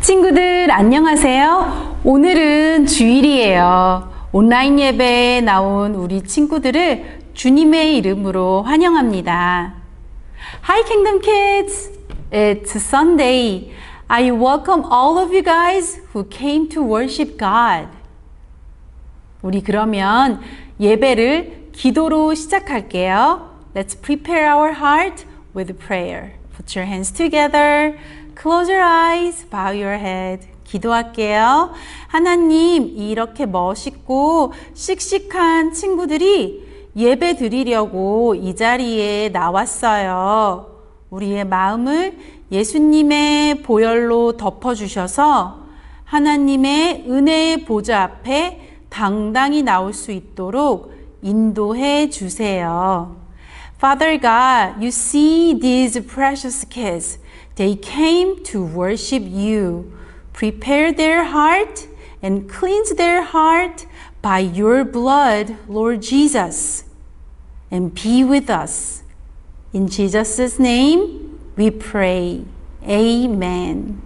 친구들 안녕하세요. 오늘은 주일이에요. 온라인 예배에 나온 우리 친구들을 주님의 이름으로 환영합니다. Hi Kingdom Kids. It's Sunday. I welcome all of you guys who came to worship God. 우리 그러면 예배를 기도로 시작할게요. Let's prepare our heart with prayer. Put your hands together. Close your eyes. Bow your head. 기도할게요. 하나님, 이렇게 멋있고 씩씩한 친구들이 예배 드리려고 이 자리에 나왔어요. 우리의 마음을 예수님의 보혈로 덮어주셔서 하나님의 은혜의 보좌 앞에 당당히 나올 수 있도록 인도해 주세요. Father God, you see these precious kids. They came to worship you. Prepare their heart and cleanse their heart by your blood, Lord Jesus. And be with us. In Jesus' name we pray. Amen.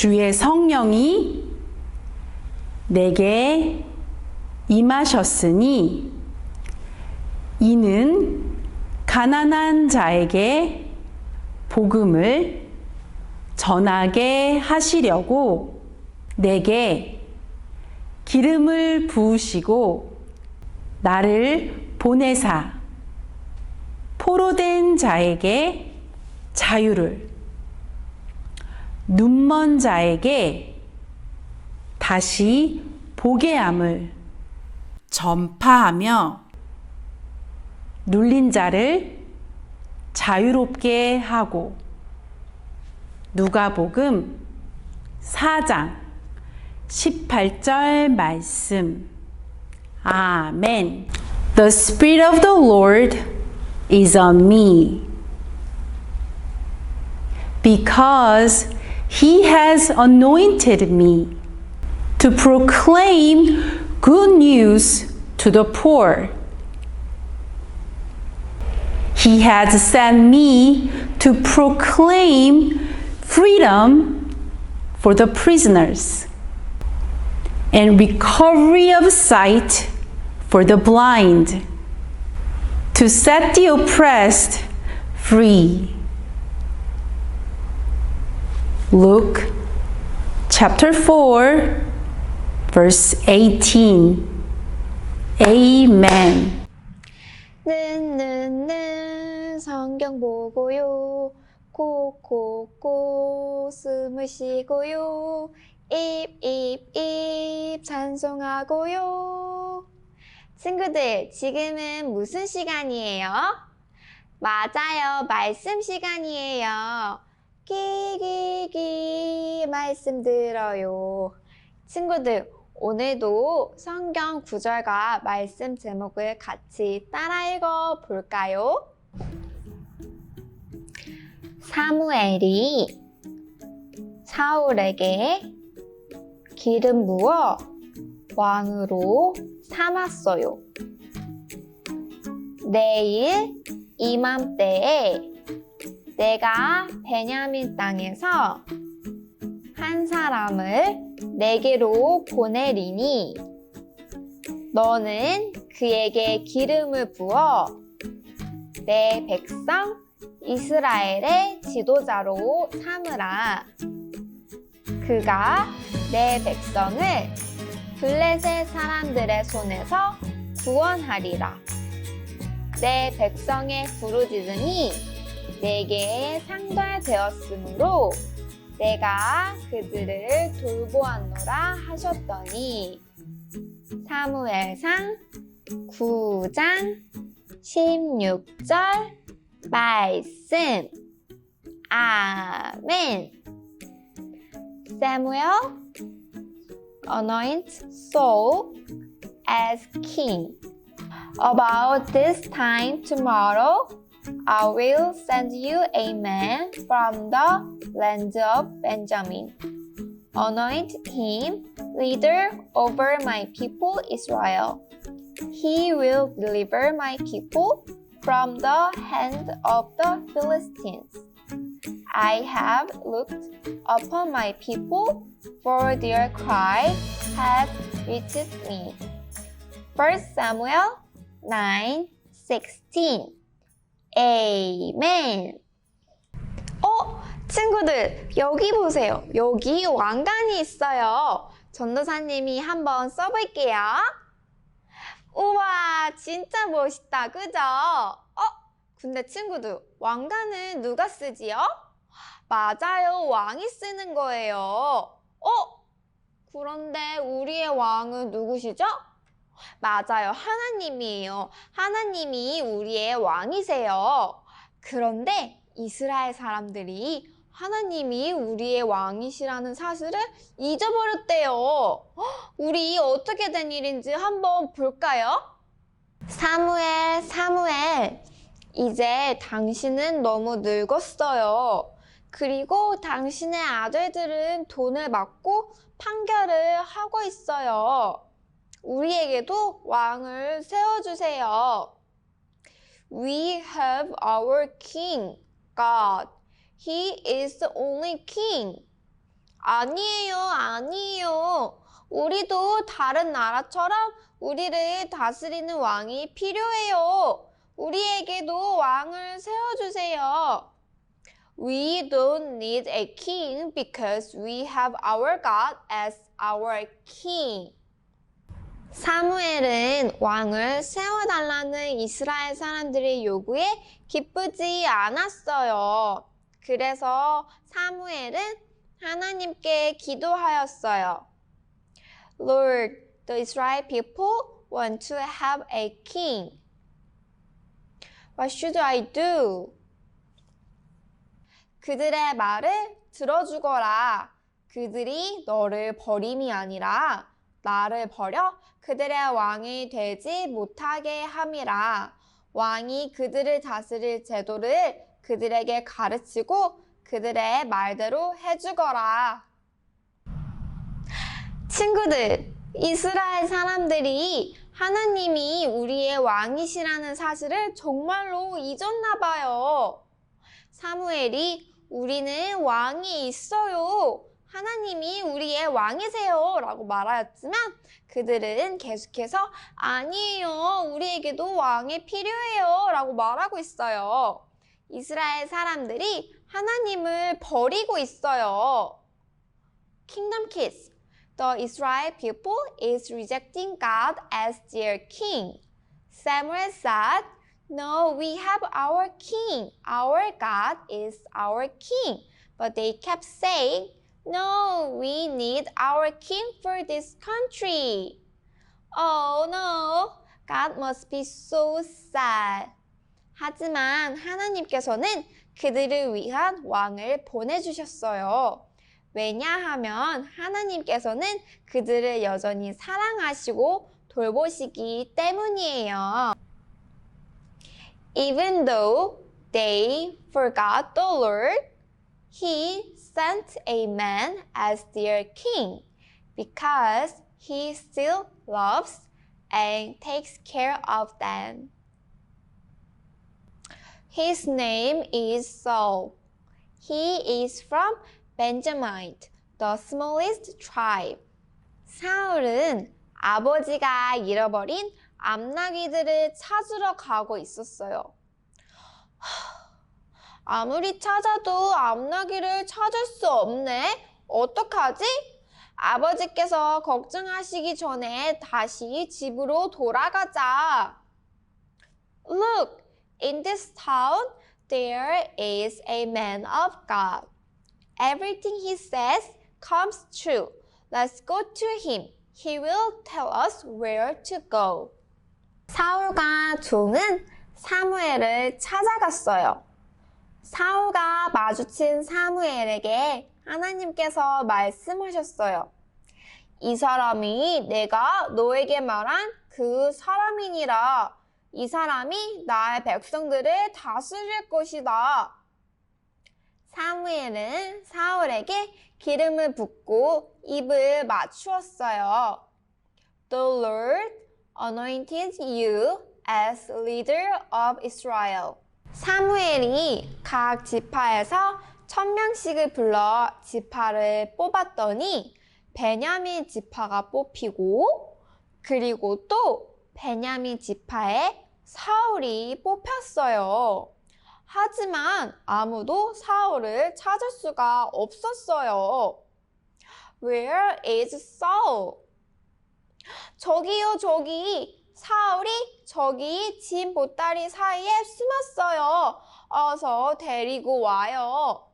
주의 성령이 내게 임하셨으니 이는 가난한 자에게 복음을 전하게 하시려고 내게 기름을 부으시고 나를 보내사 포로된 자에게 자유를 눈먼 자에게 다시 보게 함을 전파하며 눌린 자를 자유롭게 하고 누가복음 4장 18절 말씀. 아멘. The Spirit of the Lord is on me. Because he has anointed me to proclaim good news to the poor. He has sent me to proclaim freedom for the prisoners and recovery of sight for the blind, to set the oppressed free. Luke chapter 4, verse 18. Amen. 는는는 성경 보고요 코코코 숨을 쉬고요 입입입 찬송하고요 친구들 지금은 무슨 시간이에요? 맞아요 말씀 시간이에요 끼끼끼 말씀 들어요 친구들 오늘도 성경 구절과 말씀 제목을 같이 따라 읽어 볼까요? 사무엘이 사울에게 기름 부어 왕으로 삼았어요. 내일 이맘때에 내가 베냐민 땅에서 한 사람을 내게로 보내리니 너는 그에게 기름을 부어 내 백성 이스라엘의 지도자로 삼으라. 그가 내 백성을 블레셋 사람들의 손에서 구원하리라. 내 백성의 부르짖음이 내게 상달되었으므로 내가 그들을 돌보았노라 하셨더니 사무엘상 9장 16절 말씀 아멘 Samuel anoints Saul as king. About this time tomorrow, I will send you a man from the land of Benjamin. Anoint him leader over my people Israel. He will deliver my people from the hand of the Philistines. I have looked upon my people, for their cry has reached me. 1 Samuel 9:16. Amen. 어, 친구들, 여기 보세요. 여기 왕관이 있어요. 전도사님이 한번 써볼게요. 우와, 진짜 멋있다. 그죠? 어, 근데 친구들, 왕관은 누가 쓰지요? 맞아요. 왕이 쓰는 거예요. 어? 그런데 우리의 왕은 누구시죠? 맞아요. 하나님이에요. 하나님이 우리의 왕이세요. 그런데 이스라엘 사람들이 하나님이 우리의 왕이시라는 사실을 잊어버렸대요. 헉, 우리 어떻게 된 일인지 한번 볼까요? 사무엘, 사무엘. 이제 당신은 너무 늙었어요. 그리고 당신의 아들들은 돈을 받고 판결을 하고 있어요. 우리에게도 왕을 세워주세요. We have our king, God. He is the only king. 아니에요, 아니에요. 우리도 다른 나라처럼 우리를 다스리는 왕이 필요해요. 우리에게도 왕을 세워주세요. We don't need a king because we have our God as our king. 사무엘은 왕을 세워달라는 이스라엘 사람들의 요구에 기쁘지 않았어요. 그래서 사무엘은 하나님께 기도하였어요. Lord, the Israel people want to have a king. What should I do? 그들의 말을 들어주거라. 그들이 너를 버림이 아니라 나를 버려 그들의 왕이 되지 못하게 함이라. 왕이 그들을 다스릴 제도를 그들에게 가르치고 그들의 말대로 해주거라. 친구들, 이스라엘 사람들이 하나님이 우리의 왕이시라는 사실을 정말로 잊었나 봐요. 사무엘이 우리는 왕이 있어요. 하나님이 우리의 왕이세요. 라고 말하였지만 그들은 계속해서 아니에요. 우리에게도 왕이 필요해요. 라고 말하고 있어요. 이스라엘 사람들이 하나님을 버리고 있어요. Kingdom Kids. The Israel people is rejecting God as their king. Samuel said, No, we have our king. Our God is our king. But they kept saying, No, we need our king for this country. Oh no, God must be so sad. 하지만 하나님께서는 그들을 위한 왕을 보내주셨어요. 왜냐하면 하나님께서는 그들을 여전히 사랑하시고 돌보시기 때문이에요. Even though they forgot the Lord, He sent a man as their king because He still loves and takes care of them. His name is Saul. He is from Benjamin, the smallest tribe. 사울은 아버지가 잃어버린 암나귀들을 찾으러 가고 있었어요. 하, 아무리 찾아도 암나귀를 찾을 수 없네. 어떡하지? 아버지께서 걱정하시기 전에 다시 집으로 돌아가자. Look, in this town there is a man of God. Everything he says comes true. Let's go to him. He will tell us where to go. 사울과 종은 사무엘을 찾아갔어요. 사울과 마주친 사무엘에게 하나님께서 말씀하셨어요. 이 사람이 내가 너에게 말한 그 사람이니라. 이 사람이 나의 백성들을 다스릴 것이다. 사무엘은 사울에게 기름을 붓고 입을 맞추었어요. The Lord anointed you as leader of Israel. 사무엘이 각 지파에서 천 명씩을 불러 지파를 뽑았더니 베냐민 지파가 뽑히고 그리고 또 베냐민 지파에 사울이 뽑혔어요. 하지만 아무도 사울을 찾을 수가 없었어요. Where is Saul? 저기요, 저기. 사울이 저기 진 보따리 사이에 숨었어요. 어서 데리고 와요.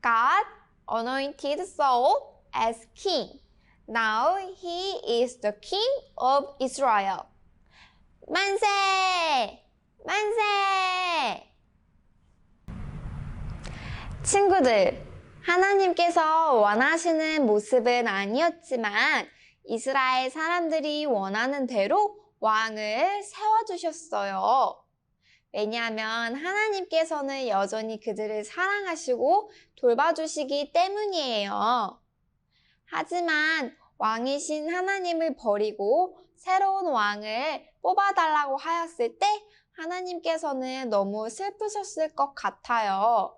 God anointed Saul as king. Now he is the king of Israel. 만세! 만세! 친구들, 하나님께서 원하시는 모습은 아니었지만 이스라엘 사람들이 원하는 대로 왕을 세워주셨어요. 왜냐하면 하나님께서는 여전히 그들을 사랑하시고 돌봐주시기 때문이에요. 하지만 왕이신 하나님을 버리고 새로운 왕을 뽑아달라고 하였을 때 하나님께서는 너무 슬프셨을 것 같아요.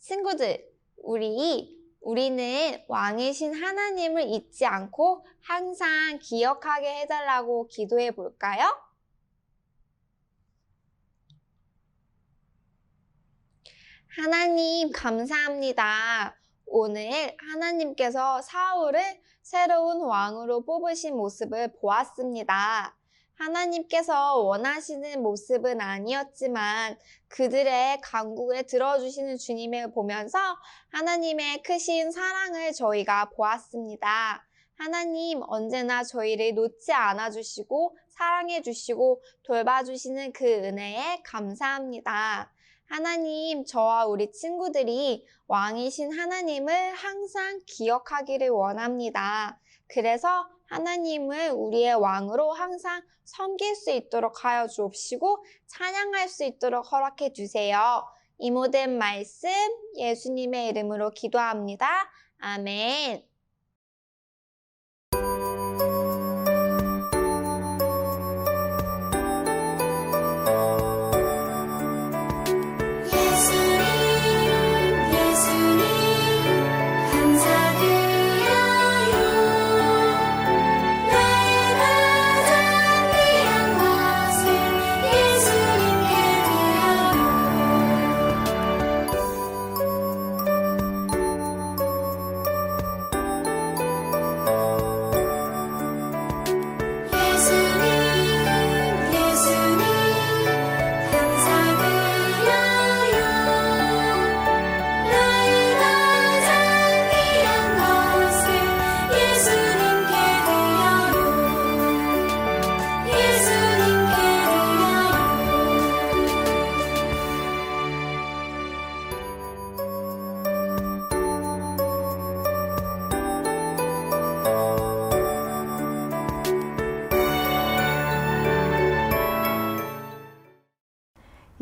친구들, 우리, 우리는 왕이신 하나님을 잊지 않고 항상 기억하게 해달라고 기도해 볼까요? 하나님, 감사합니다. 오늘 하나님께서 사울을 새로운 왕으로 뽑으신 모습을 보았습니다. 하나님께서 원하시는 모습은 아니었지만 그들의 간구에 들어주시는 주님을 보면서 하나님의 크신 사랑을 저희가 보았습니다. 하나님 언제나 저희를 놓지 않아 주시고 사랑해 주시고 돌봐 주시는 그 은혜에 감사합니다. 하나님, 저와 우리 친구들이 왕이신 하나님을 항상 기억하기를 원합니다. 그래서 하나님을 우리의 왕으로 항상 섬길 수 있도록 하여 주옵시고 찬양할 수 있도록 허락해 주세요. 이 모든 말씀 예수님의 이름으로 기도합니다. 아멘.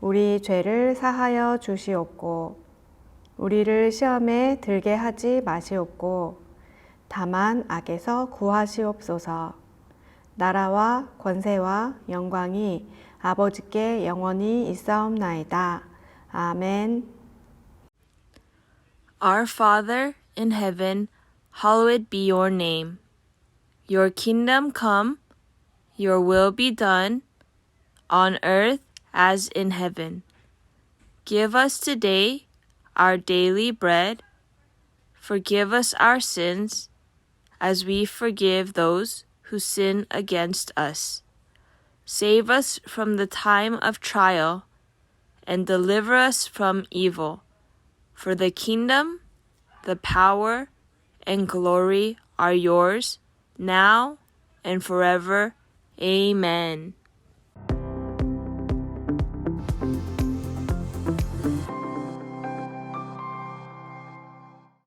우리 죄를 사하여 주시옵고 우리를 시험에 들게 하지 마시옵고 다만 악에서 구하시옵소서 나라와 권세와 영광이 아버지께 영원히 있사옵나이다. 아멘. Our Father in heaven, hallowed be your name. Your kingdom come, your will be done, on earth as in heaven. Give us today our daily bread. Forgive us our sins, as we forgive those who sin against us. Save us from the time of trial, and deliver us from evil. For the kingdom, the power, and glory are yours, now and forever. Amen.